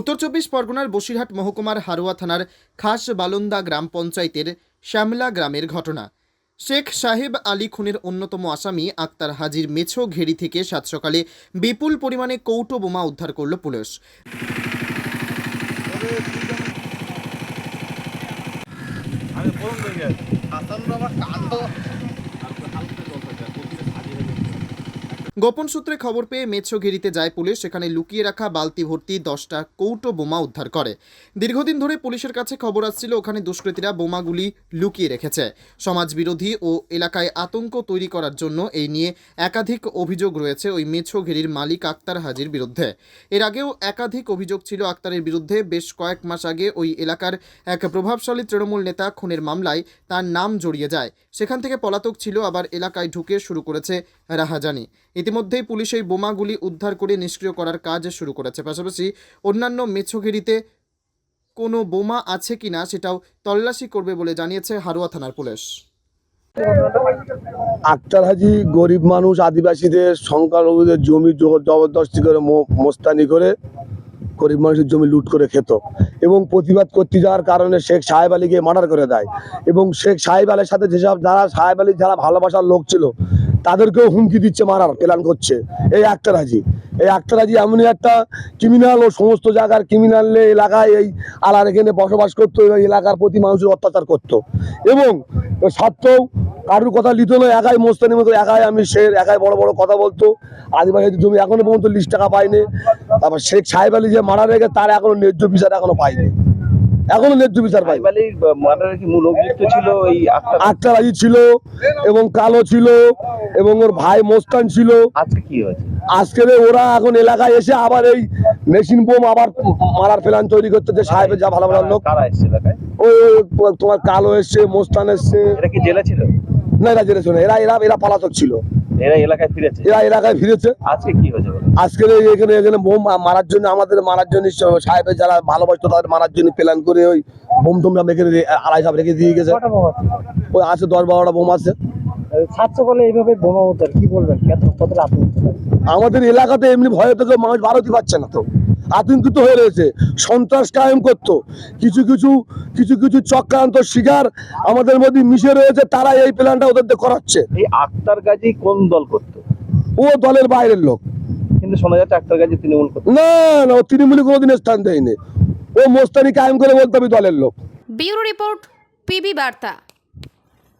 উত্তর চব্বিশ পরগনার বসিরহাট মহকুমার হারোয়া থানার খাস বালন্দা গ্রাম পঞ্চায়েতের শ্যামলা গ্রামের ঘটনা। শেখ সাহেব আলী খুনের অন্যতম আসামি আক্তার হাজির মেছো ঘেরি থেকে সাত সকালে বিপুল পরিমাণে কৌটো বোমা উদ্ধার করল পুলিশ। আমি প্রথম থেকে হাসান বাবা কালো গোপন সূত্রে খবর পেয়ে মেছোঘেরিতে যায় পুলিশ, সেখানে লুকিয়ে রাখা বালতি ভর্তি দশটা কৌটো বোমা উদ্ধার করে। দীর্ঘদিন ধরে পুলিশের কাছে খবর আসছিল, ওখানে দুষ্কৃতীরা বোমাগুলি লুকিয়ে রেখেছে। সমাজবিরোধী ও এলাকায় আতঙ্ক তৈরি করার জন্য এই নিয়ে একাধিক অভিযোগ রয়েছে ওই মেছোঘেরির মালিক আক্তার হাজির বিরুদ্ধে। এর আগেও একাধিক অভিযোগ ছিল আক্তারের বিরুদ্ধে। বেশ কয়েক মাস আগে ওই এলাকার এক প্রভাবশালী তৃণমূল নেতা খুনের মামলায় তার নাম জড়িয়ে যায়। সেখান থেকে পলাতক ছিল, আবার এলাকায় ঢুকে শুরু করেছে রাহাজানি। ইতিমধ্যেই পুলিশ এই বোমাগুলি উদ্ধার করে নিষ্ক্রিয় করার কাজ শুরু করেছে। পাশাপাশি অন্যান্য মেছোঘেরিতে কোনো বোমা আছে কিনা সেটাও তল্লাশি করবে বলে জানিয়েছে হারুয়া থানার পুলিশ। আক্তার হাজি গরিব মানুষ, আদিবাসীদের সংখ্যালঘুদের জমি জবরদস্তি করে মোস্তানি করে গরিব মানুষের জমি লুট করে খেত এবং প্রতিবাদ করতে যাওয়ার কারণে শেখ সাহেব আলীকে মার্ডার করে দেয়। এবং শেখ সাহেব আলীর সাথে যেসব যারা সাহেব আলীর যারা ভালোবাসার লোক ছিল তাদেরকেও হুমকি দিচ্ছে, মারার প্ল্যান করছে। এই আক্তার হাজি এই আক্তার হাজি এমনই একটা ক্রিমিনাল ও সমস্ত জায়গার ক্রিমিনাল এলাকায় এই আলার এখানে বসবাস করতো এবং এলাকার প্রতি মানুষের অত্যাচার করতো। এবং সত্ত্বেও কারোর কথা লিতো না, একাই মোস্তানি মতো, একাই আমি সে একাই বড় বড় কথা বলতো। আদিবাসী জমি এখনও পর্যন্ত লিস্ট টাকা পাইনি তারপর শেখ সাহেব আলী যে মারা রেখে তার এখনও ন্যায্য বিচার এখনও পাইনি এখনও ন্যায্য বিচার কি মূল অভিযুক্ত ছিল ছিল এবং কালো ছিল এবং ওর ভাই মোস্তান ছিল। আজকে কি হয়েছে? আজকে ওরা এখন এলাকায় এসে আবার এই মেশিন বোম আবার মারার প্ল্যান তৈরি করতে যে সাহেবের যা ভালো ভালো লোক। ওই তোমার কালো এসছে মোস্তান এসছে। এটা কি জেলে ছিল? না এরা জেনে শোনে এরা এরা এরা পালাতক ছিল। এরা এলাকায় ফিরেছে? এরা এলাকায় ফিরেছে। আজকে কি হয়েছে বলো? আজকে এখানে এখানে বোম মারার জন্য আমাদের মারার জন্য সাহেবের যারা ভালোবাসতো তাদের মারার জন্য প্ল্যান করে ওই বোম টোমরা মেখে আড়াই রেখে দিয়ে গেছে। ওই আছে দশ বারোটা বোম আছে। সকালে এইভাবে বোমা উদ্ধার কি বলবেন? আমাদের এলাকাতে এমনি ভয় থেকে মানুষ ভারতই পাচ্ছে না তো। আতঙ্কিত হয়ে রয়েছে। সন্ত্রাস কায়েম করতো। কিছু কিছু কিছু কিছু চক্রান্ত শিকার আমাদের মধ্যে মিশে রয়েছে তারা এই প্ল্যানটা ওদের করাচ্ছে। এই আক্তার গাজী কোন দল করতো? ও দলের বাইরের লোক। কিন্তু শোনা যাচ্ছে আক্তার গাজী তৃণমূল করতো। না না ও তৃণমূলী কোনোদিন স্থান দেয়নি। ও মোস্তানি কায়েম করে বলতে দলের লোক। ব্যুরো রিপোর্ট পিবি বার্তা।